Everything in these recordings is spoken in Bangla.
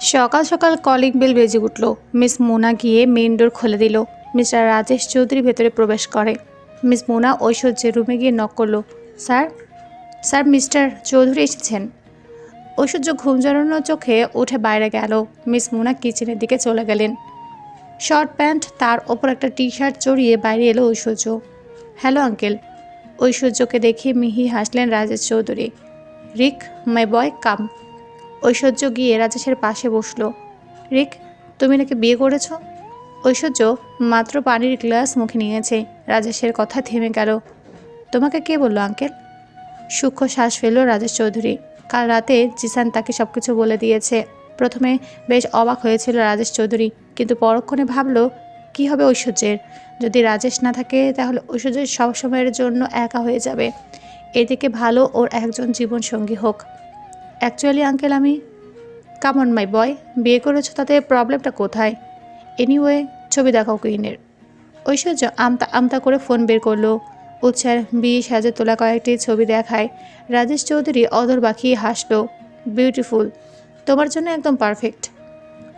সকাল সকাল কলিং বেল বেজে উঠল। মিস মোনা গিয়ে মেইন ডোর খুলে দিল। মিস্টার রাজেশ চৌধুরী ভেতরে প্রবেশ করে। মিস মোনা ঐশ্বর্যের রুমে গিয়ে নক করল। স্যার স্যার মিস্টার চৌধুরী এসেছেন? ঐশ্বর্য ঘুম জড়ানো চোখে উঠে বাইরে গেল। মিস মোনা কিচেনের দিকে চলে গেলেন। শর্ট প্যান্ট তার ওপর একটা টি শার্ট চড়িয়ে বাইরে এলো ঐশ্বর্য। হ্যালো আঙ্কেল ঐশ্বর্যকে দেখে মিহি হাসলেন রাজেশ চৌধুরী। রিক মাই বয় কাম ঐশ্বর্য গিয়ে রাজেশের পাশে বসল। রিক, তুমি নাকি বিয়ে করেছ? ঐশ্বর্য মাত্র পানির গ্লাস মুখে নিয়েছে। রাজেশের কথা থেমে গেল। তোমাকে কে বলল, আঙ্কেল? সূক্ষ্ম শ্বাস ফেলল রাজেশ চৌধুরী। কাল রাতে জিসান তাকে সব কিছু বলে দিয়েছে। প্রথমে বেশ অবাক হয়েছিল রাজেশ চৌধুরী, কিন্তু পরক্ষণে ভাবল, কি হবে ঐশ্বর্যের? যদি রাজেশ না থাকে, তাহলে ঐশ্বর্য সবসময়ের জন্য একা হয়ে যাবে। এদিকে ভালো ওর একজন জীবনসঙ্গী হোক। অ্যাকচুয়ালি আঙ্কেল আমি কামন মাই বয় বিয়ে করেছ, তাতে প্রবলেমটা কোথায়? এনিওয়ে ছবি দেখাও কুইনের ঐশ্বর্য আমতা আমতা করে ফোন বের করল। উৎসার বিয়ে সাজে তোলা কয়েকটি ছবি দেখায়। রাজেশ চৌধুরী অদর বাকিয়ে হাসলো। বিউটিফুল তোমার জন্য একদম পারফেক্ট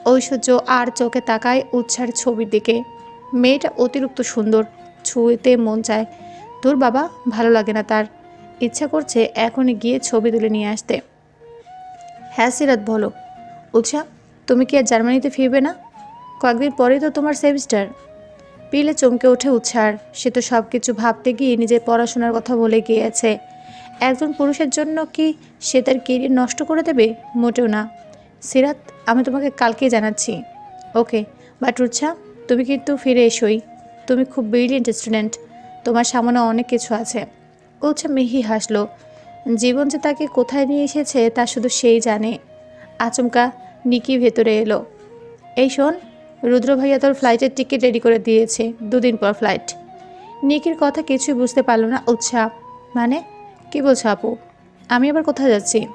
ঐশ্বর্য আর চোখে তাকায় উৎসার ছবির দিকে। মেয়েটা অতিরিক্ত সুন্দর ছুঁতে মন চায়। তোর বাবা ভালো লাগে না তার। ইচ্ছা করছে এখনই গিয়ে ছবি তুলে নিয়ে আসতে। হ্যাঁ সিরাত, বলো। উৎসা, তুমি কি আর জার্মানিতে ফিরবে না? কয়েকদিন পরেই তো তোমার সেমিস্টার। পিলে চমকে ওঠে উৎসার। সে তো সব কিছু ভাবতে গিয়ে নিজের পড়াশোনার কথা বলে গিয়েছে। একজন পুরুষের জন্য কি সে তার কেরিয়ার নষ্ট করে দেবে? মোটেও না। সিরাত, আমি তোমাকে কালকেই জানাচ্ছি। ওকে, বাট উৎসা, তুমি কিন্তু ফিরে এসোই। তুমি খুব ব্রিলিয়েন্ট স্টুডেন্ট তোমার সামনে অনেক কিছু আছে। উৎসা মিহি হাসলো। জীবন যে তাকে কোথায় নিয়ে এসেছে তা শুধু সেই জানে। আচমকা নিকি ভেতরে এলো। এই শোন, রুদ্র ভাইয়া তোর ফ্লাইটের টিকিট রেডি করে দিয়েছে, দুদিন পর ফ্লাইট নিকির কথা কিছুই বুঝতে পারল না, উৎসাহ। মানে কি বলছো আপু? আমি আবার কোথায় যাচ্ছি?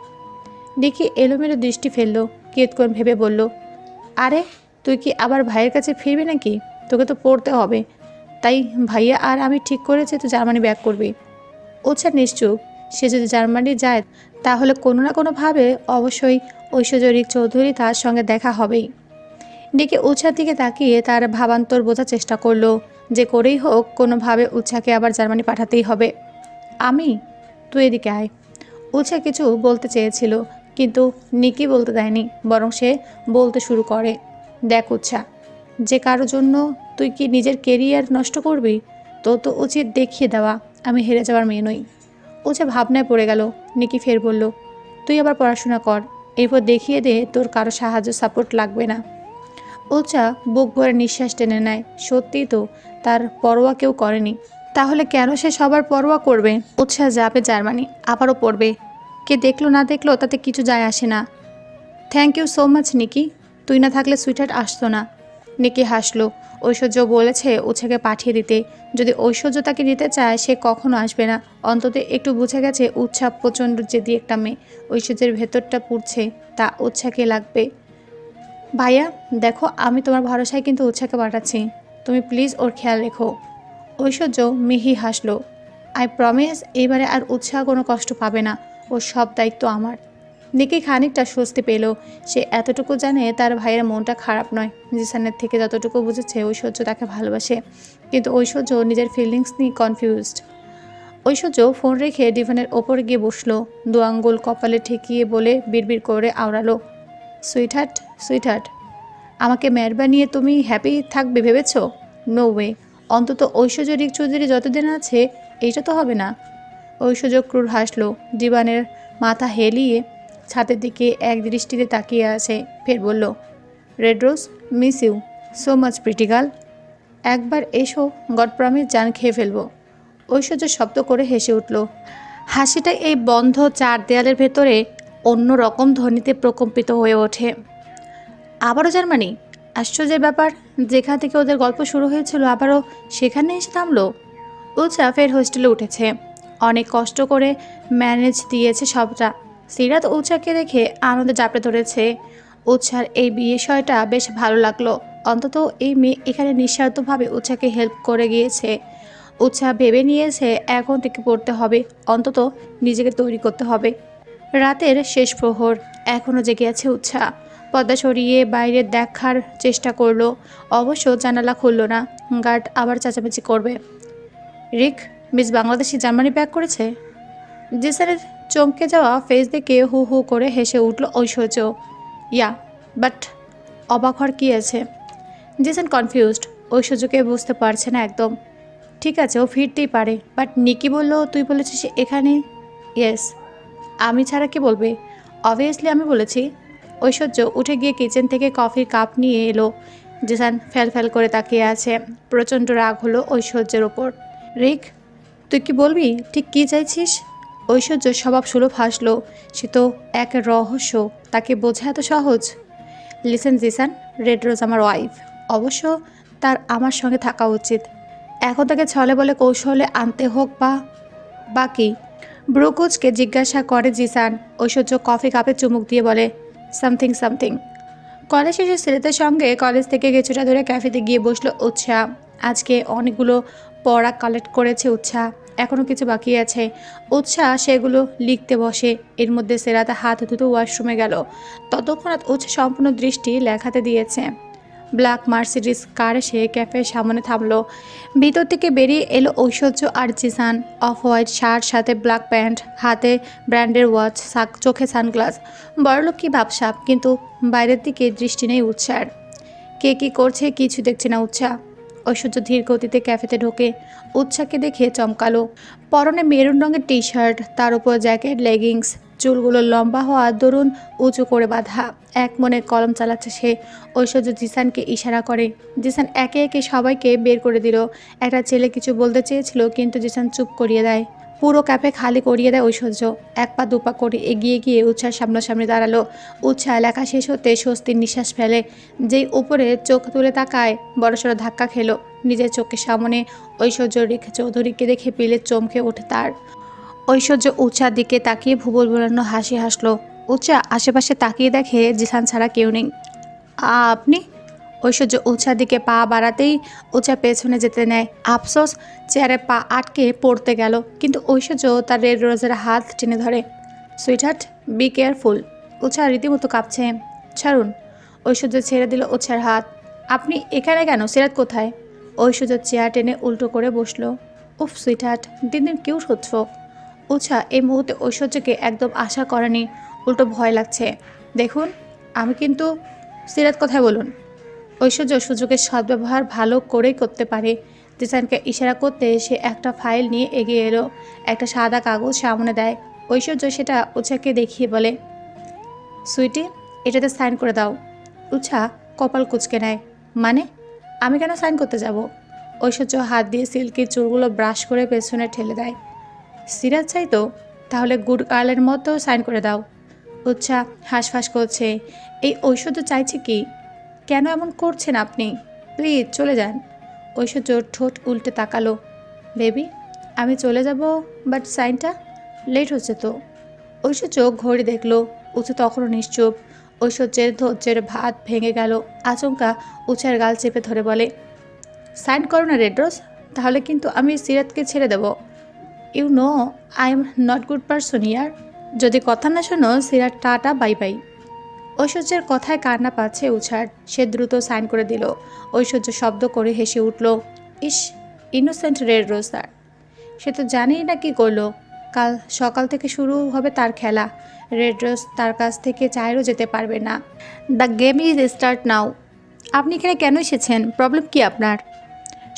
নিকি এলোমেলো দৃষ্টি ফেলল কিয়ৎক্ষণ ভেবে বলল, আরে, তুই কি আবার ভাইয়ের কাছে ফিরবি নাকি? তোকে তো পড়তে হবে। তাই ভাইয়া আর আমি ঠিক করেছি তো জার্মানি ব্যাক করবি। ওছা নিশ্চুপ। সে যদি জার্মানি যায়, তাহলে কোনো না কোনোভাবে অবশ্যই ঐশ্বর্যরিক চৌধুরী তার সঙ্গে দেখা হবেই। ডেকে উৎসার দিকে তাকিয়ে তার ভাবান্তর বোঝার চেষ্টা করল যে করেই হোক কোনোভাবে উৎসাকে আবার জার্মানি পাঠাতেই হবে। আমি? তুই এদিকে আয়। উৎসা কিছু বলতে চেয়েছিল, কিন্তু নিকি বলতে দেয়নি, বরং সে বলতে শুরু করে, দেখ উৎসা, যে কারোর জন্য তুই কি নিজের কেরিয়ার নষ্ট করবি তো তো উচিত দেখিয়ে দেওয়া, আমি হেরে যাওয়ার মেয়ে নই। উৎসা ভাবনায় পড়ে গেল। নিকি ফের বলল, তুই আবার পড়াশোনা কর, এরপর দেখিয়ে দে তোর কারও সাহায্য, সাপোর্ট লাগবে না। উচা বুক ভরে নিঃশ্বাস টেনে নেয়, সত্যিই তো, তার পরোয়া কেউ করেনি। তাহলে কেন সে সবার পরোয়া করবে? উৎসাহ যাবে জার্মানি, আবারও পড়বে। কে দেখল না দেখল তাতে কিছু যায় আসে না। Thank you so much Nikki. তুই না থাকলে সুইটার আসতো না। নিকি হাসলো। ঐশ্বর্য বলেছে উৎসাকে পাঠিয়ে দিতে। যদি ঐশ্বর্য তাকে দিতে চায়, সে কখনো আসবে না। অন্তত একটু বুঝে গেছে উৎসাহ প্রচণ্ড জেদি একটা মেয়ে। ঐশ্বর্যের ভেতরটা পুড়ছে, তা উৎসাকে লাগবে। ভাইয়া, দেখো, আমি তোমার ভরসায় কিন্তু উৎসাকে পাঠাচ্ছি। তুমি প্লিজ ওর খেয়াল রেখো। ঐশ্বর্য মিহি হাসলো। আই প্রমিস এবারে আর উৎসাহ কোনো কষ্ট পাবে না। ওর সব দায়িত্ব আমার। নিকি খানিকটা স্বস্তি পেল। সে এতটুকু জানে তার ভাইয়ের মনটা খারাপ নয়। জিসানের থেকে যতটুকু বুঝেছে ঐশ্বর্য তাকে ভালোবাসে। কিন্তু ঐশ্বর্য নিজের ফিলিংস নিয়ে কনফিউজড ঐশ্বর্য ফোন রেখে ডিভানের ওপর গিয়ে বসল। দু আঙ্গুল কপালে ঠেকিয়ে বলে বিড়বিড় করে আওড়ালো সুইটহার্ট সুইটহার্ট আমাকে মেয়ের বানিয়ে তুমি হ্যাপি থাকবে ভেবেছ? নো ওয়ে অন্তত ঐশ্বর্য রিক চৌধুরী যতদিন আছে, এইটা তো হবে না। ঐশ্বর্য ক্রুর হাসলো। জীবানের মাথা হেলিয়ে ছাদের দিকে এক দৃষ্টিতে তাকিয়ে আছে। ফের বলল, red rose, miss you, so much pretty girl একবার এসো গড প্রমিস জান খেয়ে ফেলব। ঐশ্বর্য শব্দ করে হেসে উঠল, হাসিটা এই বন্ধ চার দেয়ালের ভেতরে অন্য রকম ধ্বনিতে প্রকম্পিত হয়ে ওঠে। আবারও জার্মানি? আশ্চর্যের ব্যাপার, যেখান থেকে ওদের গল্প শুরু হয়েছিল আবারও সেখানে এসে থামলো? উৎসা ফের হোস্টেলে উঠেছে। অনেক কষ্ট করে ম্যানেজ দিয়েছে সবটা। সিরাত উৎসাকে দেখে আনন্দে চাপড়ে ধরেছে। উৎসার এই বিষয়টা বেশ ভালো লাগল। অন্তত এই মেয়ে এখানে নিঃস্বার্থভাবে উৎসাকে হেল্প করে গিয়েছে। উৎসাহ ভেবে নিয়েছে, এখন থেকে পড়তে হবে। অন্তত নিজেকে তৈরি করতে হবে। রাতের শেষ প্রহর। এখনও জেগে আছে উৎসাহ। পর্দা সরিয়ে বাইরে দেখার চেষ্টা করল। অবশ্য জানালা খুলল না। গার্ড আবার চেঁচামেচি করবে। Rik, miss Bangladeshi Germany back করেছে? জিসানের চমকে যাওয়া ফেস দেখে হু হু করে হেসে উঠল, ঐশ্বর্য, ইয়া বাট অবাক হওয়ার কী আছে? জিসান কনফিউজড ঐশ্বর্যকে বুঝতে পারছে না একদম। ঠিক আছে, ও ফিরতেই পারে বাট নিকি বলল, তুই বলেছিস এখানে? ইয়েস আমি ছাড়া কি বলবে? অবভিয়াসলি আমি বলেছি। ঐশ্বর্য, উঠে গিয়ে কিচেন থেকে কফির কাপ নিয়ে এলো। জিসান ফ্যাল ফ্যাল করে তাকিয়ে আছে, প্রচণ্ড রাগ হলো ঐশ্বর্যের ওপর। রিক, তুই কি বলবি? ঠিক কী চাইছিস? ঐশ্বর্য স্বভাব সুলভ হাসলো, সে তো এক রহস্য, তাকে বোঝা এত সহজ? লিসেন জিসান, রেড রোজ আমার ওয়াইফ। অবশ্য তার আমার সঙ্গে থাকা উচিত। এখন তাকে ছলে বলে কৌশলে আনতে হোক বা বাকি ব্রুকুজকে জিজ্ঞাসা করে জিসান, ঐশ্বর্য কফি কাপে চুমুক দিয়ে বলে, সামথিং সামথিং। কলেজ শেষে ছেলেদের সঙ্গে কলেজ থেকে কিছুটা দূরে ক্যাফেতে গিয়ে বসল উৎসাহ আজকে অনেকগুলো পড়া কালেক্ট করেছে উৎসাহ এখনও কিছু বাকি আছে। উৎসাহ সেগুলো লিখতে বসে। এর মধ্যে সেরাতে হাত ধুতে ওয়াশরুমে গেল। ততক্ষণাৎ উৎসাহ সম্পূর্ণ দৃষ্টি লেখাতে দিয়েছে। ব্ল্যাক মার্সিডিস কার সে ক্যাফের সামনে থামলো। ভিতর থেকে বেরিয়ে এলো ঐশ্বর্য আর জিসান। অফ হোয়াইট শার্ট, সাথে ব্ল্যাক প্যান্ট, হাতে ব্র্যান্ডের ওয়াচ, সাক- চোখে সানগ্লাস। বড়লোক কি ভাবসাপ কিন্তু বাইরের দিকে দৃষ্টি নেই উৎসার। কে কী করছে, কিছু দেখছে না উৎসাহ। ঐশ্বর্য ধীর গতিতে ক্যাফেতে ঢোকে। উৎসাহকে দেখে চমকালো। পরনে মেরুন রঙের টি শার্ট তার উপর জ্যাকেট, লেগিংস, চুলগুলো লম্বা হওয়া দরুন উঁচু করে বাঁধা। এক মনে কলম চালাচ্ছে সে। ঐশ্বর্য জিসানকে ইশারা করে। জিসান একে একে সবাইকে বের করে দিল। একটা ছেলে কিছু বলতে চেয়েছিল, কিন্তু জিসান চুপ করিয়ে দেয়। পুরো ক্যাফে খালি করিয়ে দেয় ঐশ্বর্য। এক পা দুপা করে এগিয়ে গিয়ে উৎসার সামনাসামনি দাঁড়াল। উৎসাহ লেখা শেষ হতে স্বস্তির নিঃশ্বাস ফেলে। যেই উপরে চোখ তুলে তাকায়, বড়সড় ধাক্কা খেলো। নিজের চোখের সামনে ঐশ্বর্য রেখে চৌধুরীকে দেখে পিলে চমকে ওঠে তার। ঐশ্বর্য উৎসার দিকে তাকিয়ে ভুবল বোলানো হাসি হাসলো। উৎসা আশেপাশে তাকিয়ে দেখে, জিসান ছাড়া কেউ নেই। আপনি? ঐশ্বর্য উৎসার দিকে পা বাড়াতেই উৎসা পেছনে যেতে নেয়। আফসোস চেয়ারে পা আটকে পড়তে গেল, কিন্তু ঐশ্বর্য তার রেড রোজের হাত টেনে ধরে, সুইটহার্ট, বি কেয়ারফুল। উৎসা রীতিমতো কাঁপছে, ছাড়ুন। ঐশ্বর্য ছেড়ে দিল উৎসার হাত, আপনি এখানে কেন? সিরাত কোথায়? ঐশ্বর্য চেয়ার টেনে উল্টো করে বসল, উফ, সুইটহার্ট, দিন দিন কেউ হচ্ছ উৎসা এই মুহূর্তে ঐশ্বর্যকে একদম আশা করেনি, উল্টো ভয় লাগছে, দেখুন, আমি কিন্তু সিরাত কথায় বলুন? ঐশ্বর্য সুযোগের সদ্ব্যবহার ভালো করেই করতে পারে। জিসানকে ইশারা করতে সে একটা ফাইল নিয়ে এগিয়ে এলো, একটা সাদা কাগজ সামনে দেয়। ঐশ্বর্য সেটা উৎসাকে দেখিয়ে বলে, সুইটি, এটাতে সাইন করে দাও। উৎসা কপাল কুচকে নেয় মানে? আমি কেন সাইন করতে যাব? ঐশ্বর্য হাত দিয়ে সিল্কির চুলগুলো ব্রাশ করে পেছনে ঠেলে দেয়, সিরাজ চাই তো, তাহলে গুড গার্লের মতো সাইন করে দাও। উৎসাহ হাঁসফাঁস করছে, এই ঐশ্বর্য চাইছে কি? কেন এমন করছেন আপনি? প্লিজ, চলে যান। ঐশ্বর্য ঠোঁট উল্টে তাকালো। বেবি, আমি চলে যাব, বাট সাইনটা লেট হচ্ছে তো। ঐশ্বর্য ঘড়ি দেখল, উঁচু তখনও নিশ্চুপ। ঐশ্বর্যের ধৈর্যের ভাত ভেঙে গেল, আচমকা উচার গাল চেপে ধরে বলে, সাইন করো না রেড রোজ তাহলে কিন্তু আমি সিরাতকে ছেড়ে দেবো। You know, I'm not good person ইয়ার। যদি কথা না শোনো সিরাট টাটা, বাই বাই। ঐশ্বর্যের কথায় কান্না পাচ্ছে উছার। সে দ্রুত সাইন করে দিল। ঐশ্বর্য শব্দ করে হেসে উঠল, ইস ইনোসেন্ট রেড রোজ স্যার সে তো জানেই না কি করল। কাল সকাল থেকে শুরু হবে তার খেলা। রেড রোজ তার কাছ থেকে চায়েরও যেতে পারবে না। The game is start now আপনি এখানে কেন এসেছেন? প্রবলেম কি আপনার?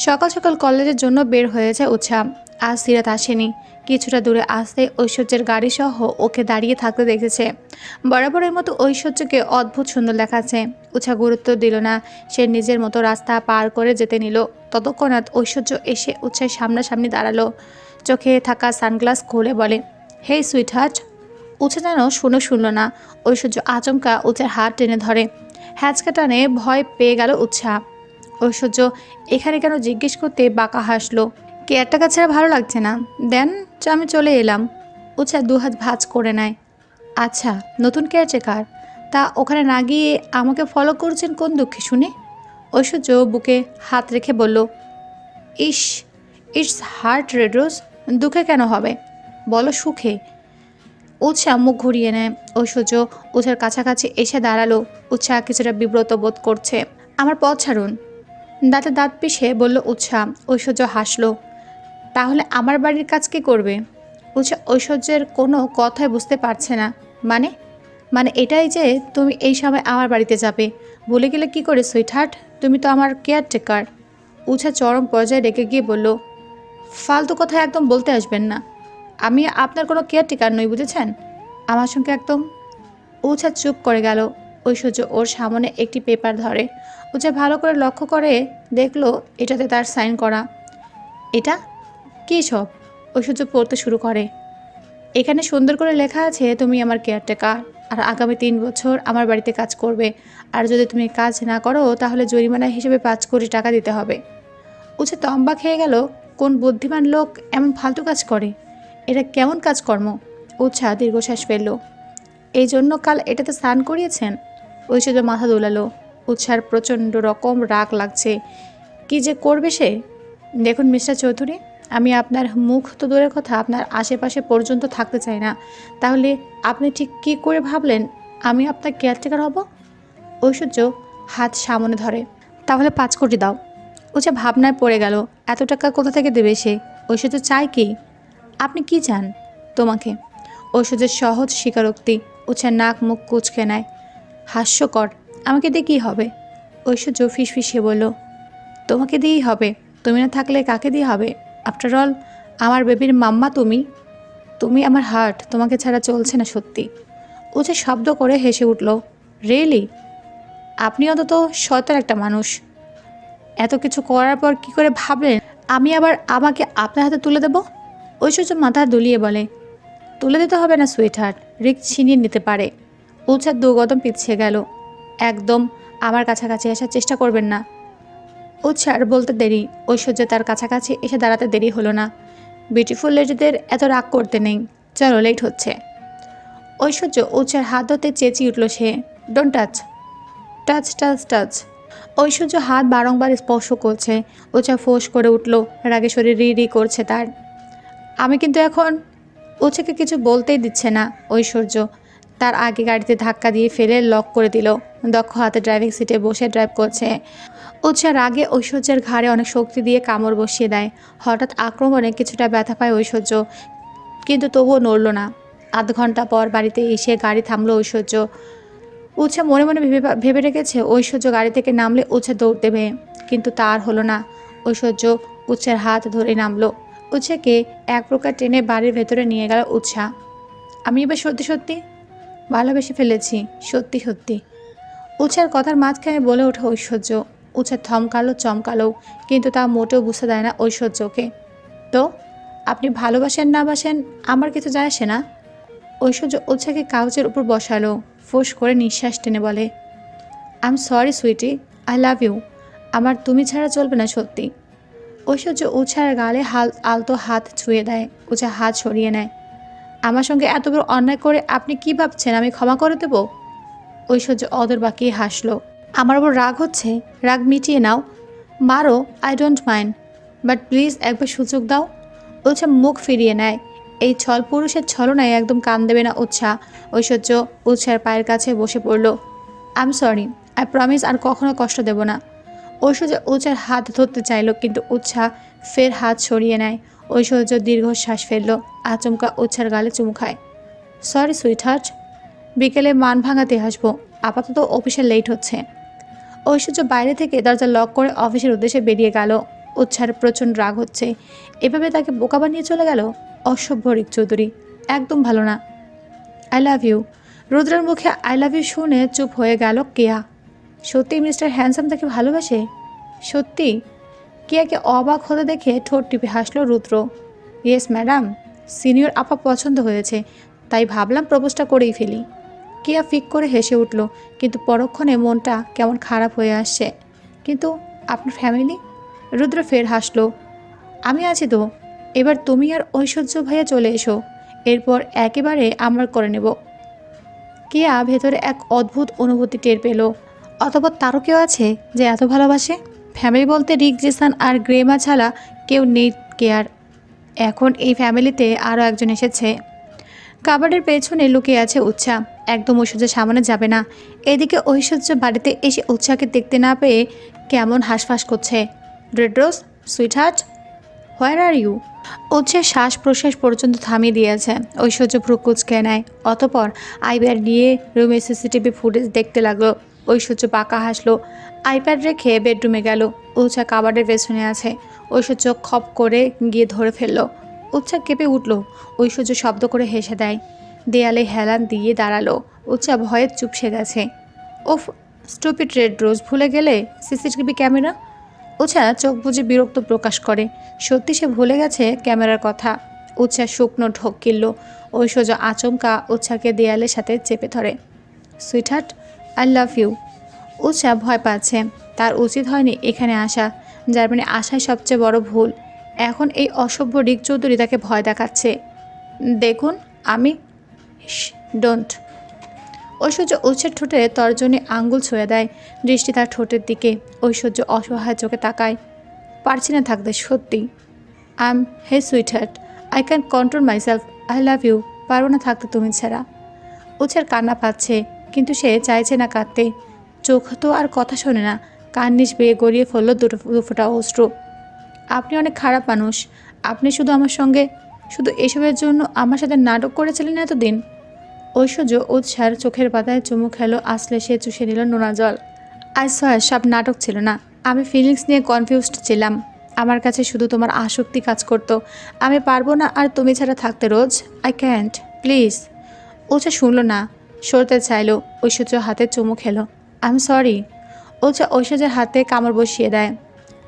সকাল সকাল কলেজের জন্য বের হয়েছে উৎসাহ আজ সিরাত আসেনি। কিছুটা দূরে আসতে ঐশ্বর্যের গাড়ি সহ ওকে দাঁড়িয়ে থাকতে দেখেছে। বরাবরের মতো ঐশ্বর্যকে অদ্ভুত সুন্দর দেখাচ্ছে। উৎসাহ গুরুত্ব দিল না, সে নিজের মতো রাস্তা পার করে যেতে নিল। ততক্ষণাৎ ঐশ্বর্য এসে উৎসাহের সামনাসামনি দাঁড়াল। চোখে থাকা সানগ্লাস খুলে বলে হেই সুইট হার্ট উৎসা যেন শুনে শুনল না ঐশ্বর্য আচমকা উৎসার হাত টেনে ধরে। হ্যাচকা টানে ভয় পেয়ে গেল উৎসাহ ঐশ্বর্য, এখানে কেন জিজ্ঞেস করতে বাঁকা হাসলো? কেয়ারটাকা ছাড়া ভালো লাগছে না। দেন চ আমি চলে এলাম। উৎসাহ দুহাত ভাঁজ করে নেয়। আচ্ছা নতুন কেয়ারটেকার তা ওখানে না গিয়ে আমাকে ফলো করছেন কোন দুঃখে শুনে? ঐশ্বর্য বুকে হাত রেখে বলল, ইস ইটস হার্ট রেড্রোজ দুঃখে কেন হবে? বলো সুখে। উৎসাহ মুখ ঘুরিয়ে নেয়। ঐশ্বর্য উৎসার কাছাকাছি এসে দাঁড়াল। উৎসাহ কিছুটা বিব্রত বোধ করছে। আমার পথ ছাড়ুন। দাঁতে দাঁত পিষে বলল উৎসাহ ঐশ্বর্য হাসলো। তাহলে আমার বাড়ির কাজ কে করবে? উৎসাহ ঐশ্বর্যের কোনো কথাই বুঝতে পারছে না। মানে? মানে এটাই যে তুমি এই সময় আমার বাড়িতে যাবে। বলে গেলে কি করে সুইটহার্ট তুমি তো আমার কেয়ারটেকার উৎসাহ চরম পর্যায়ে রেখে গিয়ে বলল, ফালতু কথা একদম বলতে আসবেন না। আমি আপনার কোনো কেয়ারটেকার নই, বুঝেছেন? আমার সঙ্গে একদম উৎসাহ চুপ করে গেল। ঐশ্বর্য ওর সামনে একটি পেপার ধরে। উৎসাহ ভালো করে লক্ষ্য করে দেখল এটাতে তার সাইন করা। এটা? কী সব? ঐশ্বর্য পড়তে শুরু করে। এখানে সুন্দর করে লেখা আছে, তুমি আমার কেয়ারটেকার আর আগামী তিন বছর আমার বাড়িতে কাজ করবে। আর যদি তুমি কাজ না করো, তাহলে জরিমানা হিসেবে পাঁচ কোটি টাকা দিতে হবে। উচ্ছে তম্বা খেয়ে গেল, কোন বুদ্ধিমান লোক এমন ফালতু কাজ করে? এটা কেমন কাজকর্ম? উৎসাহ দীর্ঘশ্বাস ফেলল। এই জন্য কাল এটাতে স্নান করিয়েছেন? ঐশ্বর্য মাথা দোলালো। উৎসার প্রচণ্ড রকম রাগ লাগছে। কি যে করবে সে? দেখুন মিস্টার চৌধুরী আমি আপনার মুখ তো দূরের কথা, আপনার আশেপাশে পর্যন্ত থাকতে চাই না। তাহলে আপনি ঠিক কী করে ভাবলেন আমি আপনার কেয়ারটেকার হব? ঐশ্বর্য হাত সামনে ধরে, তাহলে পাঁচ কোটি দাও। ও যে ভাবনায় পড়ে গেল, এত টাকা কোথা থেকে দেবে সে? ঐশ্বর্য চায় কি? আপনি কি চান তোমাকে? ঐশ্বর্যের সহজ স্বীকারোক্তি উৎসার নাক মুখ কুচকে নেয়। হাস্যকর, আমাকে দিয়ে কী হবে? ঐশ্বর্য ফিসফিসিয়ে বলল, তোমাকে দিয়েই হবে, তুমি না থাকলে কাকে দিয়ে হবে? আফটার অল আমার বেবির মাম্মা তুমি। তুমি আমার হার্ট তোমাকে ছাড়া চলছে না সত্যি। ও যে শব্দ করে হেসে উঠল রিয়েলি আপনি অন্তত শয়তান একটা মানুষ। এত কিছু করার পর কি করে ভাবলেন, আমি আবার আমাকে আপনার হাতে তুলে দেব? ঐশ্বর্য মাথা দুলিয়ে বলে, তুলে দিতে হবে না সুইট হার্ট রিক ছিনিয়ে নিতে পারে। উৎসার দু কদম পিছিয়ে গেল, একদম, আমার কাছাকাছি আসার চেষ্টা করবেন না। উৎসার বলতে দেরি। ঐশ্বর্য তার কাছাকাছি এসে দাঁড়াতে দেরি হলো না। বিউটিফুল লেডিদের এত রাগ করতে নেই। চলো লেট হচ্ছে। ঐশ্বর্য উৎসার হাত ধরতে চেঁচিয়ে উঠল সে। Don't touch touch touch touch Aishwarya হাত বারংবার স্পর্শ করছে। উচা ফোঁস করে উঠল। রাগে শরীর রি রি করছে তার। আমি কিন্তু এখন উচাকে কিছু বলতেই দিচ্ছে না, ঐশ্বর্য। তার আগে গাড়িতে ধাক্কা দিয়ে ফেলে লক করে দিল। দক্ষ হাতে ড্রাইভিং সিটে বসে ড্রাইভ করছে। উৎসার রাগে ঐশ্বর্যের ঘাড়ে অনেক শক্তি দিয়ে কামড় বসিয়ে দেয়। হঠাৎ আক্রমণে কিছুটা ব্যথা পায় ঐশ্বর্য, কিন্তু তবুও নড়ল না। আধ ঘণ্টা পর বাড়িতে এসে গাড়ি থামলো ঐশ্বর্য। উৎসা মনে মনে ভেবে ভেবে রেখেছে, ঐশ্বর্য গাড়ি থেকে নামলে উৎসা দৌড় দেবে, কিন্তু তার হলো না। ঐশ্বর্য উৎসার হাত ধরে নামলো। উৎসাকে এক প্রকার টেনে বাড়ির ভেতরে নিয়ে গেল উৎসাহ আমি এবার সত্যি সত্যি? ভালোবেসে ফেলেছি, সত্যি সত্যি। উৎসার কথার মাঝখানে বলে ওঠে ঐশ্বর্য। উৎসার থমকালো, চমকালো, কিন্তু তা মোটেও বুঝতে দেয় না ঐশ্বর্যকে। তো, আপনি ভালোবাসেন না বাসেন, আমার কিছু যায় আসে না? ঐশ্বর্য উৎসাকে কাগজের উপর বসালো, ফোঁস করে নিঃশ্বাস টেনে বলে I'm sorry sweetie I love you আমার তুমি ছাড়া চলবে না সত্যি। ঐশ্বর্য উৎসার গালে হাল, আলতো হাত ছুঁয়ে দেয় উৎসা হাত সরিয়ে নেয়, আমার সঙ্গে এত বড় অন্যায় করে আপনি কি ভাবছেন, আমি ক্ষমা করে দেব? ঐশ্বর্য অদর বাকিয়ে হাসলো আমার ওপর রাগ হচ্ছে। রাগ মিটিয়ে নাও। মারো I don't mind but please একবার সুযোগ দাও। উৎসা মুখ ফিরিয়ে নেয়। এই ছল পুরুষের ছলনায় একদম কান দেবে না উৎসাহ ঐশ্বর্য উৎসার পায়ের কাছে বসে পড়ল। I am sorry I promise আর কখনো কষ্ট দেব না। ঐশ্বর্য উৎসার হাত ধরতে চাইল, কিন্তু উৎসাহ ফের হাত সরিয়ে নেয়। ঐশ্বর্য দীর্ঘশ্বাস ফেলল। আচমকা উৎসার গালে চুমু খায়। সরি সুইট হার্ট বিকেলে মান ভাঙাতে আসব আপাতত অফিসে লেট হচ্ছে। ঐশ্বর্য বাইরে থেকে দরজা লক করে অফিসের উদ্দেশ্যে বেরিয়ে গেল। উৎসার প্রচণ্ড রাগ হচ্ছে। এভাবে তাকে বোকা বানিয়ে চলে গেল অসভ্য রিক চৌধুরী। একদম ভালো না। I love you. রুদ্রের মুখে আই লাভ ইউ শুনে চুপ হয়ে গেল কেয়া। সত্যি মিস্টার হ্যান্ডসাম তাকে ভালোবাসে? সত্যি? কেয়াকে অবাক হতে দেখে ঠোঁট টিপে হাসলো রুদ্র। ইয়েস, ম্যাডাম, সিনিয়র আপা পছন্দ হয়েছে, তাই ভাবলাম প্রপোজটা করেই ফেলি। কেয়া ফিক করে হেসে উঠল, কিন্তু পরক্ষণে মনটা কেমন খারাপ হয়ে আসছে। কিন্তু আপনার ফ্যামিলি? রুদ্র ফের হাসলো, আমি আছি তো, এবার তুমি আর ঐশ্বর্য ভাইয়া চলে এসো, এরপর একেবারে আমার করে নেব। কেয়া ভেতরে এক অদ্ভুত অনুভূতি টের পেল, অথবা তারও কেউ আছে যে এত ভালোবাসে? ফ্যামিলি বলতে রিক, জেসান আর গ্রেমা ছাড়া কেউ নেই কেয়ার। এখন এই ফ্যামিলিতে আরও একজন এসেছে। কাবাডের পেছনে লুকিয়ে আছে উৎসা। একদম ঐশ্বর্যের সামনে যাবে না। এদিকে ঐশ্বর্য বাড়িতে এসে উৎসাকে দেখতে না পেয়ে কেমন হাঁসফাঁস করছে। Red rose sweetheart where are you? উৎসের শ্বাস প্রশ্বাস পর্যন্ত থামিয়ে দিয়েছে। ঐশ্বর্য ভ্রুকুচকে নেয়। অতপর আইপ্যাড নিয়ে রুমে সিসিটিভি ফুটেজ দেখতে লাগল। ঐশ্বর্য পাকা হাসলো। আইপ্যাড রেখে বেডরুমে গেল। উৎসা কাবাডের পেছনে আছে। ঐশ্বর্য খপ করে গিয়ে ধরে ফেলল। উৎসা কেঁপে উঠল। ঐশ্বর্য শব্দ করে হেসে দেয়। দেয়ালে হেলান দিয়ে দাঁড়াল। উৎসা ভয়ে চুপসে গেছে। ওফ, স্টুপিড রেড রোজ ভুলে গেলে? CCTV camera? উৎসা চোখ বুজে বিরক্ত প্রকাশ করে। সত্যি সে ভুলে গেছে ক্যামেরার কথা। উৎসা শুকনো ঢোক কিনল। ঐশ্বর্য আচমকা উৎসাকে দেয়ালের সাথে চেপে ধরে। Sweet sweetheart, I love you. Utsa ভয় পাচ্ছে। তার উচিত হয়নি এখানে আসা। যার মানে আশাই সবচেয়ে বড় ভুল। এখন এই অসভ্য রিক চৌধুরী তাকে ভয় দেখাচ্ছে। দেখুন, আমি ডোন্ট ঐশ্বর্য উচ্ছের ঠোঁটে তর্জনী আঙ্গুল ছুঁয়ে দেয়। দৃষ্টি তার ঠোঁটের দিকে। ঐশ্বর্য অসহায় চোখে তাকায়। পারছি না থাকতে, সত্যি। I'm hey sweetheart I can control myself I love you পারব না থাকতে তুমি ছাড়া। উৎসের কান্না পাচ্ছে, কিন্তু সে চাইছে না কাঁদতে। চোখ তো আর কথা শোনে না। কান্নিস বেয়ে গড়িয়ে ফেলল দুটো দুফোটা অস্ত্র আপনি অনেক খারাপ মানুষ। আপনি শুধু আমার সঙ্গে, শুধু এসবের জন্য আমার সাথে নাটক করেছিলেন এতদিন। ঐশ্বর্য উৎসার চোখের পাতায় চুমু খেলো, আসলে সে চুষে নিল নোনা জল। আই সয় সব নাটক ছিল না। আমি ফিলিংস নিয়ে কনফিউজড ছিলাম। আমার কাছে শুধু তোমার আসক্তি কাজ করতো। আমি পারব না আর তুমি ছাড়া থাকতে রোজ। I can't, please. ওচা শুনলো না, সরতে চাইলো, ঐশ্বর্য হাতে চুমু খেলো। I am sorry. ওচা ঐশ্বর্যের হাতে কামড় বসিয়ে দেয়।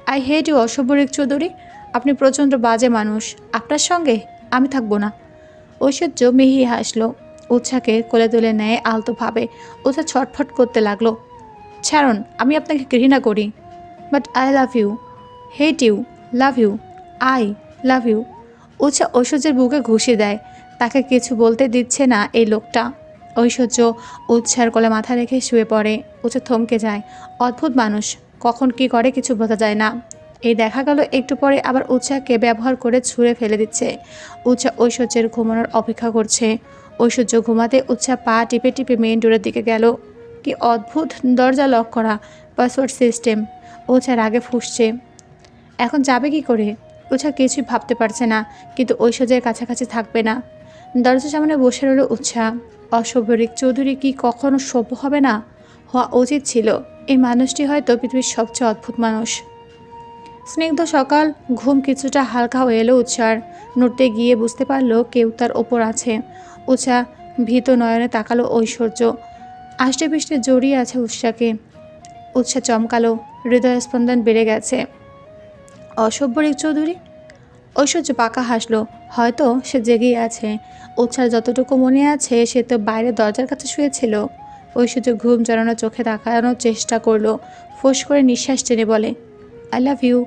আই হেট ইউ অসভ্য রিক চৌধুরী। আপনি প্রচণ্ড বাজে মানুষ। আপনার সঙ্গে আমি থাকব না। ঐশ্বর্য মিহি হাসলো। উৎসাকে কোলে তুলে নেয় আলতোভাবে। উৎসা ছটফট করতে লাগল। ছাড়ুন, আমি আপনাকে ঘৃণা করি। But I love you. Hate you. Love you. I love you. Utsa ঐশ্বর্যের বুকে ঘুষি দেয়। তাকে কিছু বলতে দিচ্ছে না এই লোকটা। ঐশ্বর্য উৎসার কোলে মাথা রেখে শুয়ে পড়ে। উৎসা থমকে যায়। অদ্ভুত মানুষ। কখন কি করে কিছু বোঝা যায় না। এই দেখা গেল একটু পরে আবার উৎসাহকে ব্যবহার করে ছুঁড়ে ফেলে দিচ্ছে। উৎসা ঐশ্বর্যের ঘুমানোর অপেক্ষা করছে। ঐশ্বর্য ঘুমাতে উৎসাহ পা টিপে টিপে মেইন ডোরের দিকে গেল। কি অদ্ভুত দরজা লক করা পাসওয়ার্ড সিস্টেম উৎসার আগে ফুসছে। এখন যাবে কি করে? উৎসাহ কিছুই ভাবতে পারছে না, কিন্তু ঐশ্বর্যের কাছাকাছি থাকবে না। দরজার সামনে বসে রইল উৎসাহ অসভ্য চৌধুরী কি কখনো সভ্য হবে না? হওয়া উচিত ছিল। এই মানুষটি হয়তো পৃথিবীর সবচেয়ে অদ্ভুত মানুষ। স্নিগ্ধ সকাল, ঘুম কিছুটা হালকা হয়ে এলো উৎসার। নড়তে গিয়ে বুঝতে পারল কেউ তার ওপর আছে। উৎসা ভীত নয়নে তাকালো ঐশ্বর্য। আষ্টে পৃষ্ঠে জড়িয়ে আছে উৎসাকে। উৎসা চমকালো হৃদয় স্পন্দন বেড়ে গেছে। অসভ্য রিক চৌধুরী। ঐশ্বর্য পাকা হাসলো, হয়তো সে জেগেই আছে। উৎসার যতটুকু মনে আছে, সে তো বাইরে দরজার কাছে শুয়েছিল। ঐশ্বর্য ঘুম জড়ানো চোখে তাকানোর চেষ্টা করল। ফোঁস করে নিঃশ্বাস টেনে বলে আই লাভ ইউ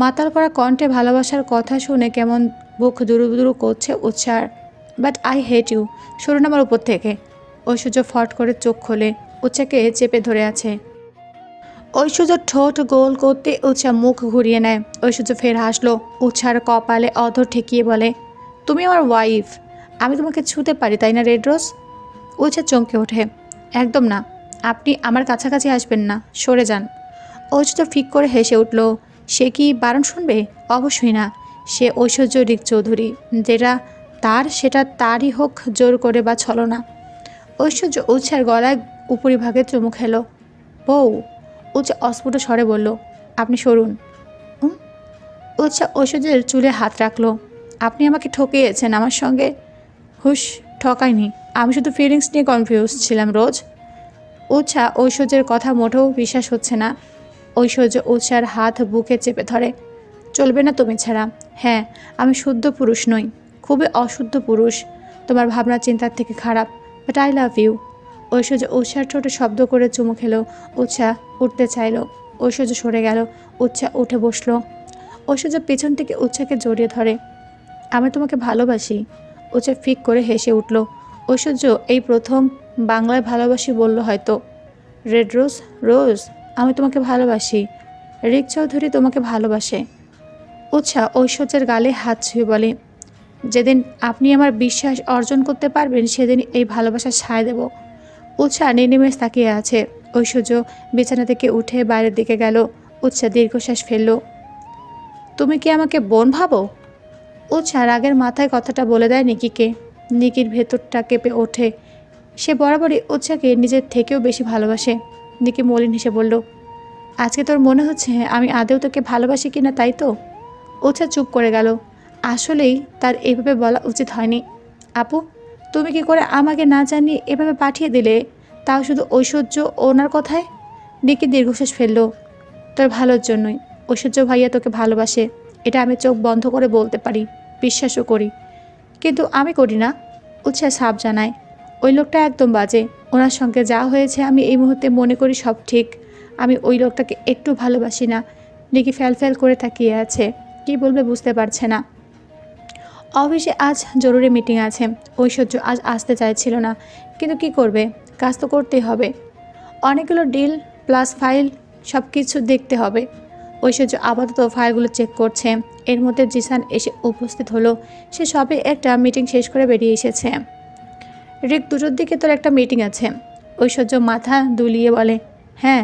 মাতাল করা কণ্ঠে ভালোবাসার কথা শুনে কেমন বুক দুরু দুরু করছে উৎসার বাট আই হেট ইউ সরুন আমার উপর থেকে। ঐশ্বর্য ফট করে চোখ খোলে, উৎসাকে চেপে ধরে আছে। ঐশ্বর্য ঠোঁট গোল করতে উৎসা মুখ ঘুরিয়ে নেয়। ঐশ্বর্য ফের হাসলো, উৎসার কপালে অধর ঠেকিয়ে বলে, তুমি আমার ওয়াইফ আমি তোমাকে ছুতে পারি, তাই না রেড রোজ উৎসা চমকে ওঠে। একদম না, আপনি আমার কাছাকাছি আসবেন না, সরে যান। ঐশ্বর্য ফিক করে হেসে উঠল, সে কি বারণ শুনবে? অবশ্যই না, সে ঐশ্বর্য রিক চৌধুরী, যেটা তার, সেটা তারই হোক, জোর করে বা ছলনা ঐশ্বর্য উৎসার গলায় উপরিভাগে চুমু খেলো। বউ? উৎসা অস্ফুট স্বরে বলল, আপনি সরুন? উৎসা ঐশ্বর্যের চুলে হাত রাখল, আপনি আমাকে ঠকিয়েছেন আমার সঙ্গে? হুশ, ঠকাইনি। আমি শুধু ফিলিংস নিয়ে কনফিউজ ছিলাম রোজ। উৎসা ঐশ্বর্যের কথা মোটেও বিশ্বাস হচ্ছে না। ঐশ্বর্য উৎসার হাত বুকে চেপে ধরে, চলবে না তুমি ছাড়া। হ্যাঁ আমি শুদ্ধ পুরুষ নই, খুবই অশুদ্ধ পুরুষ। তোমার ভাবনা চিন্তার থেকে খারাপ but I love you Aishwarya উৎসার ঠোঁটে শব্দ করে চুমু খেলো। উৎসা উঠতে চাইলো। ঐশ্বর্য সরে গেল। উৎসা উঠে বসল। ঐশ্বর্য পেছন থেকে উৎসাকে জড়িয়ে ধরে, আমি তোমাকে ভালোবাসি। উৎসা ফিক করে হেসে উঠল। ঐশ্বর্য, এই প্রথম বাংলায় ভালোবাসি বলল হয়তো। রেড রোজ রোজ, আমি তোমাকে ভালোবাসি। রিক চৌধুরী তোমাকে ভালোবাসে। উৎসা, ঐশ্বর্যের গালে হাত ছুঁয়ে বলে, যেদিন আপনি আমার বিশ্বাস অর্জন করতে পারবেন, সেদিন এই ভালোবাসা সায় দেব। উৎসা নির্নিমেষ তাকিয়ে আছে। ঐশ্বর্য বিছানা থেকে উঠে বাইরের দিকে গেল। উৎসা দীর্ঘশ্বাস ফেলল। তুমি কি আমাকে বোন ভাবো? উৎসা রাগের মাথায় কথাটা বলে দেয় নিকিকে। নিকির ভেতরটা কেঁপে ওঠে। সে বরাবরই উৎসাকে নিজের থেকেও বেশি ভালোবাসে। নিকি মলিন হেসে বলল, আজকে তোর মনে হচ্ছে আমি আদেও তোকে ভালোবাসি কিনা তাই তো? উৎসা চুপ করে গেল। আসলেই তার এইভাবে বলা উচিত হয়নি। আপু, তুমি কি করে আমাকে না জানিয়ে এভাবে পাঠিয়ে দিলে? তাও শুধু ঐশ্বর্য ওনার কথায়? নিকি দীর্ঘশ্বাস ফেলল, তোর ভালোর জন্যই। ঐশ্বর্য ভাইয়া তোকে ভালোবাসে। এটা আমি চোখ বন্ধ করে বলতে পারি। বিশ্বাসও করি। কিন্তু আমি করি না, উৎসাহ সাপ জানায়। ওই লোকটা একদম বাজে। ওনার সঙ্গে যা হয়েছে আমি এই মুহূর্তে মনে করি সব ঠিক। আমি ওই লোকটাকে একটু ভালোবাসি না। নিকি ফ্যাল ফ্যাল করে তাকিয়ে আছে। কি বলবে বুঝতে পারছে না। অফিসে আজ জরুরি মিটিং আছে। ঐশ্বর্য আজ আসতে চাইছিল না। কিন্তু কি করবে? কাজ তো করতেই হবে। অনেকগুলো ডিল প্লাস ফাইল সব কিছু দেখতে হবে। ঐশ্বর্য আপাতত ফাইলগুলো চেক করছে। এর মধ্যে জিসান এসে উপস্থিত হলো। সে সবে একটা মিটিং শেষ করে বেরিয়ে এসেছে। রিক, দুটোর দিকে তোর একটা মিটিং আছে। ঐশ্বর্য মাথা দুলিয়ে বলে হ্যাঁ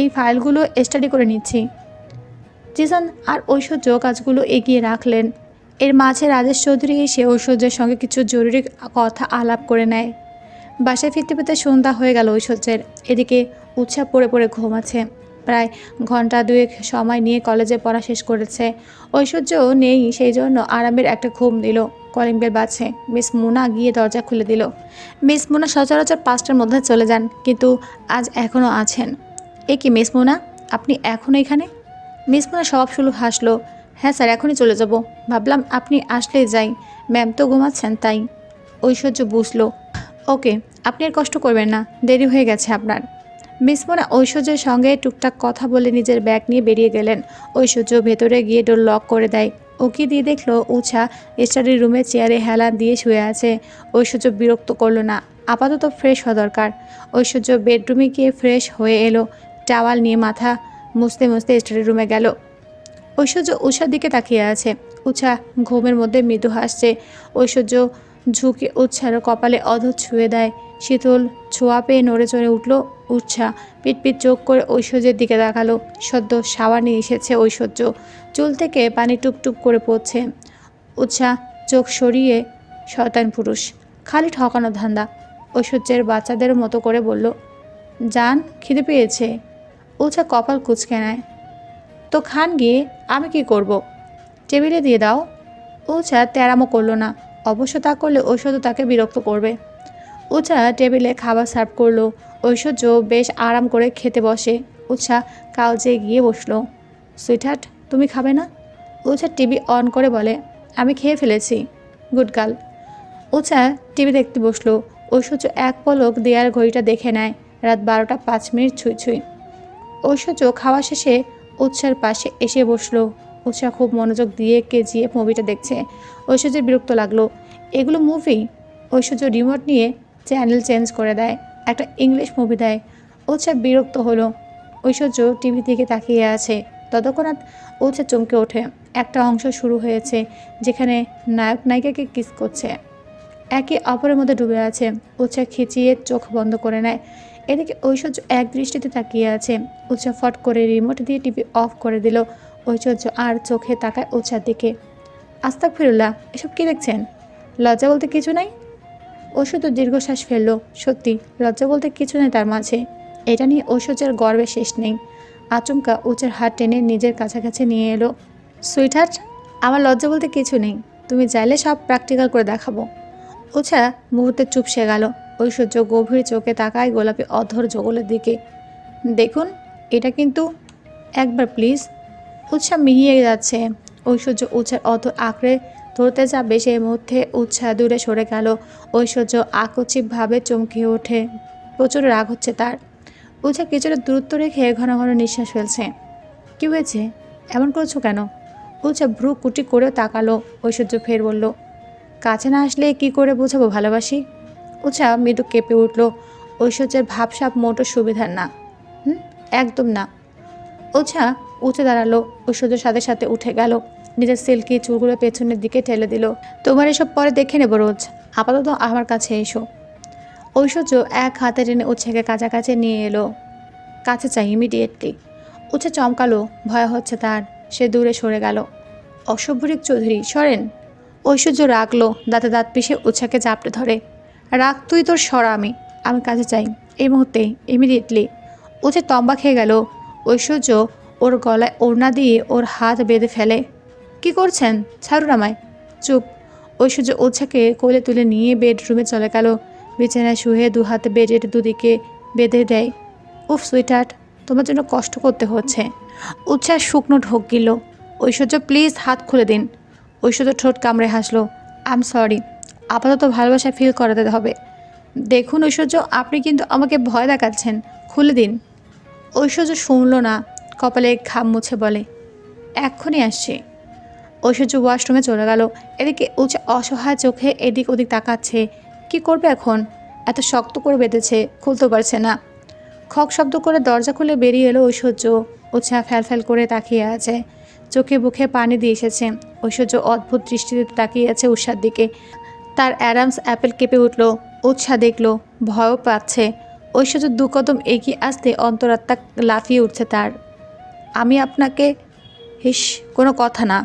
এই ফাইলগুলো স্টাডি করে নিচ্ছি। জিসান আর ঐশ্বর্য কাজগুলো এগিয়ে রাখলেন। এর মাঝে রাজেশ চৌধুরী এসে ঐশ্বর্যের সঙ্গে কিছু জরুরি কথা আলাপ করে নেয়। বাসায় ফিরতে ফিরতে সন্ধ্যা হয়ে গেল ঐশ্বর্যের। এদিকে উৎসাহ পড়ে পড়ে ঘুমাচ্ছে প্রায় ঘণ্টা দুয়েক সময় নিয়ে কলেজে পড়া শেষ করেছে। ঐশ্বর্যও নেই, সেই জন্য আরামের একটা ঘুম দিল। কলিং বেল বাজছে। মিস মুনা গিয়ে দরজা খুলে দিল। মিস মুনা সচরাচর পাঁচটার মধ্যে চলে যান, কিন্তু আজ এখনও আছেন। এ কি মিস মুনা? আপনি এখনও এখানে? মিস মুনা সব শুরু হাসলো। হ্যাঁ স্যার, এখনই চলে যাব। ভাবলাম আপনি আসলেই যাই। ম্যাম তো ঘুমাচ্ছেন, তাই। ঐশ্বর্য বুঝলো। ওকে, আপনি আর কষ্ট করবেন না। দেরি হয়ে গেছে আপনার। মিসমোনা ঐশ্বর্যের সঙ্গে টুকটাক কথা বলে নিজের ব্যাগ নিয়ে বেরিয়ে গেলেন। ঐশ্বর্য ভেতরে গিয়ে ডোর লক করে দেয়। ওকে দিয়ে দেখল উছা স্টাডি রুমে চেয়ারে হেলা দিয়ে শুয়ে আছে। ঐশ্বর্য বিরক্ত করল না, আপাতত ফ্রেশ হওয়া দরকার। ঐশ্বর্য বেডরুমে গিয়ে ফ্রেশ হয়ে এলো টাওয়াল নিয়ে মাথা মুছতে মুছতে স্টাডি রুমে গেল। ঐশ্বর্য উষার দিকে তাকিয়ে আছে। উষা ঘুমের মধ্যে মৃদু হাসছে। ঐশ্বর্য ঝুঁকে উৎসার কপালে অধর ছুঁয়ে দেয়। শীতল ছোঁয়া পেয়ে নড়ে চড়ে উঠল উৎসা। পিটপিট চোখ করে ঐশ্বর্যের দিকে দেখাল সদ্য শাওয়ার নিয়ে এসেছে ঐশ্বর্য। চুল থেকে পানি টুপটুপ করে পড়ছে। উৎসা চোখ সরিয়ে শয়তান পুরুষ। খালি ঠকানো ধান্দা। ঐশ্বর্যের বাচ্চাদের মতো করে বলল যান খিদে পেয়েছে? উৎসা কপাল কুচকে নেয়, তো খান গিয়ে, আমি কি করব। টেবিলে দিয়ে দাও। উচা তেরামো করল না। অবশ্য তা করলে ঐশ্বর্য তাকে বিরক্ত করবে। উচা টেবিলে খাবার সার্ভ করল। ঐশ্বর্য বেশ আরাম করে খেতে বসে। উৎসা কাউজে গিয়ে বসল। সুইটহার্ট, তুমি খাবে না? উচা টিভি অন করে বলে, আমি খেয়ে ফেলেছি। Good girl. উচা টিভি দেখতে বসল। ঐশ্বর্য এক পলক দেয়ার ঘড়িটা দেখে নেয়। রাত বারোটা পাঁচ মিনিট ছুঁই ছুঁই। ঐশ্বর্য খাওয়া শেষে উৎসার পাশে এসে বসল। উৎসাহ খুব মনোযোগ দিয়ে কেজিয়ে মুভিটা দেখছে। ঐশ্বর্যের বিরক্ত লাগল। এগুলো মুভি ঐশ্বর্য রিমোট নিয়ে চ্যানেল চেঞ্জ করে দেয়, একটা ইংলিশ মুভি দেয়। উৎসাহ বিরক্ত হলো। ঐশ্বর্য টিভি থেকে তাকিয়ে আছে। ততক্ষণাৎ উৎসাহ চমকে ওঠে। একটা অংশ শুরু হয়েছে, যেখানে নায়ক নায়িকাকে কিস করছে। একে অপরের মধ্যে ডুবে আছে। উৎসাহ খিচিয়ে চোখ বন্ধ করে নেয়। এদিকে ঐশ্বর্য এক দৃষ্টিতে তাকিয়ে আছে। উৎসাহ ফট করে রিমোট দিয়ে টিভি অফ করে দিল। ঐশ্বর্য আর চোখে তাকায় উৎসার দিকে। আস্তাক ফিরুল্লাহ এসব কি দেখছেন? লজ্জা বলতে কিছু নাই? ঐশ্বর্য দীর্ঘশ্বাস ফেলল। সত্যি, লজ্জা বলতে কিছু নেই তার মাঝে। এটা নিয়ে ঐশ্বর্যের গর্বে শেষ নেই। আচমকা উচার হাত টেনে নিজের কাছাকাছি নিয়ে এলো। সুইটহার্ট, আমার লজ্জা বলতে কিছু নেই। তুমি চাইলে সব প্র্যাকটিক্যাল করে দেখাবো। উচা মুহূর্তে চুপসে গেল। ঐশ্বর্য গভীর চোখে তাকায় গোলাপি অধর জগলের দিকে। দেখুন, এটা কিন্তু একবার প্লিজ উৎসাহ মিহিয়ে যাচ্ছে। ঐশ্বর্য উৎসার অত আঁকড়ে ধরতে যাবে সেই মুহূর্তে উৎসাহ দূরে সরে গেল। ঐশ্বর্য আকস্মিকভাবে চমকে ওঠে। প্রচুর রাগ হচ্ছে তার। উৎসাহ কিছুটা দূরত্ব রেখে ঘন ঘন নিঃশ্বাস ফেলছে। কী হয়েছে? এমন করছ কেন? উৎসাহ ভ্রু কুটি করেও তাকালো। ঐশ্বর্য ফের বলল, কাছে না আসলে কি করে বোঝাবো ভালোবাসি? উৎসাহ মৃদু কেঁপে উঠল। ঐশ্বর্যের ভাবসাব মোটো সুবিধার না। হুম? একদম না। ওঝা উঠে দাঁড়াল। ঐশ্বর্যের সাথে সাথে উঠে গেল। নিজের সিল্কি চুলগুলো পেছনের দিকে ঠেলে দিল। তোমার এসব পরে দেখে নেব রোজ। আপাতত আমার কাছে এসো। ঐশ্বর্য এক হাতে টেনে উচ্ছেকে কাছাকাছি নিয়ে এলো। কাছে চাই ইমিডিয়েটলি উৎসা চমকালো। ভয় হচ্ছে তার। সে দূরে সরে গেল। অসভ্যরিক চৌধুরী, সরেন? ঐশ্বর্য রাখল দাঁতে দাঁত পিষে উৎসাকে চাপড়ে ধরে। রাগ, তুই তোর সরা আমি। আমি কাছে চাই। এই মুহূর্তে ইমিডিয়েটলি উঠে তম্বা খেয়ে গেল। ঐশ্বর্য ওর গলায় ওড়না দিয়ে ওর হাত বেঁধে ফেলে। কি করছেন? ছাড়ুন আমায়। চুপ। ঐশ্বর্য ওছাকে কোলে তুলে নিয়ে বেডরুমে চলে গেল। বিছানায় শুয়ে দু হাতে বেডের দুদিকে বেঁধে দেয়। উফ সুইটার্ট তোমার জন্য কষ্ট করতে হচ্ছে। উচ্ছ্বাস শুকনো ঢোক গিল ঐশ্বর্য, প্লিজ হাত খুলে দিন। ঐশ্বর্য ঠোঁট কামড়ে হাসলো। আম সরি, আপাতত ভালোবাসা ফিল করাতে হবে। দেখুন ঐশ্বর্য, আপনি কিন্তু আমাকে ভয় দেখাচ্ছেন। খুলে দিন। ঐশ্বর্য শুনল না। কপালে ঘাম মুছে বলে, এক্ষুনি আসছে। ঐশ্বর্য ওয়াশরুমে চলে গেল। এদিকে উচ্চ অসহায় চোখে এদিক ওদিক তাকাচ্ছে। কি করবে এখন? এত শক্ত করে বেঁধেছে, খুলতে পারছে না। খক শব্দ করে দরজা খুলে বেরিয়ে এলো ঐশ্বর্য। উৎসাহ ফ্যাল ফ্যাল করে তাকিয়ে আছে। চোখে বুকে পানি দিয়ে এসেছে। ঐশ্বর্য অদ্ভুত দৃষ্টিতে তাকিয়ে আছে উৎসার দিকে। তার অ্যাডামস অ্যাপেল কেঁপে উঠল। উৎসাহ দেখল, ভয়ও পাচ্ছে। ঐশ্বর্য দু কদম এগিয়ে আসতে অন্তরাত্মা লাফিয়ে উঠছে তার। আমি আপনাকে হিস কোনো কথা না।